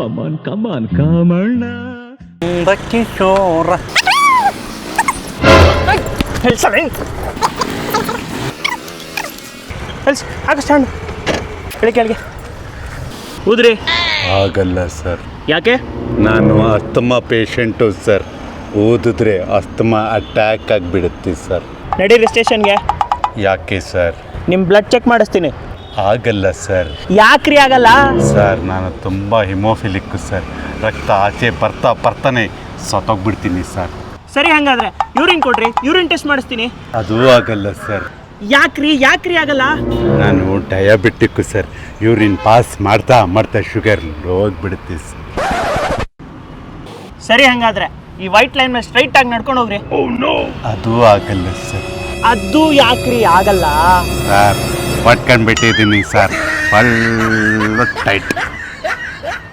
ಕಮಾನ್ come on ಕಾಮಣ್ಣ ಕಿಶೋರ ಹೇಳ್ಸಳೆ ಹೇಳಿ ಕೆಳಗೆ ಆಗಲ್ಲ ಸರ್ ಯಾಕೆ ನಾನು ಅಸ್ತಮಾ ಪೇಷಂಟು ಸರ್ ಓದಿದ್ರೆ ಅಸ್ತಮಾ ಅಟ್ಯಾಕ್ ಆಗಿಬಿಡುತ್ತೆ ಸರ್ ನಡೀರಿ ಸ್ಟೇಷನ್ಗೆ ಯಾಕೆ ಸರ್ ನಿಮ್ಮ ಬ್ಲಡ್ ಚೆಕ್ ಮಾಡಿಸ್ತೀನಿ. ಆಗಲ್ಲ ಸರ್. ಯಾಕ್ರಿ ಆಗಲ್ಲ? ಸರ್ ನಾನು ತುಂಬ ಹಿಮೋಫಿಲಿಕ್ ಸರ್. ರಕ್ತ ಆಚೆ ಬರ್ತಾ ಬರ್ತಾನೆ ಸತ್ತೋಗ್ಬಿಡ್ತೀನಿ ಸರ್. ಸರಿ ಹಂಗಾದ್ರೆ ಯೂರಿನ್ ಕೊಡ್ರಿ ಯೂರಿನ್ ಟೆಸ್ಟ್ ಮಾಡಿಸ್ತೀನಿ. ಅದು ಆಗಲ್ಲ ಸರ್. ಯಾಕ್ರಿ ಯಾಕ್ರಿ ಆಗಲ್ಲ? ನಾನು ಡಯಾಬಿಟಿಕ್ ಸರ್. ಯೂರಿನ್ ಪಾಸ್ ಮಾಡ್ತಾ ಮಾಡ್ತಾ ಶುಗರ್ ಹೋಗ್ಬಿಡುತ್ತೆ ಸರ್. ಸರಿ ಹಂಗಾದ್ರೆ ಈ ವೈಟ್ ಲೈನ್ ಮೇಲೆ ಸ್ಟ್ರೈಟ್ ಆಗಿ ನಡ್ಕೊಂಡು ಹೋಗ್ರಿ. ಅದು ಆಗಲ್ಲ ಸರ್. ಅದು ಯಾಕ್ರಿ ಆಗಲ್ಲ? ಸರ್ ಪಟ್ಕೊಂಡ್ಬಿಟ್ಟಿದ್ದೀನಿ ಸರ್ ಫುಲ್ ಟೈಟ್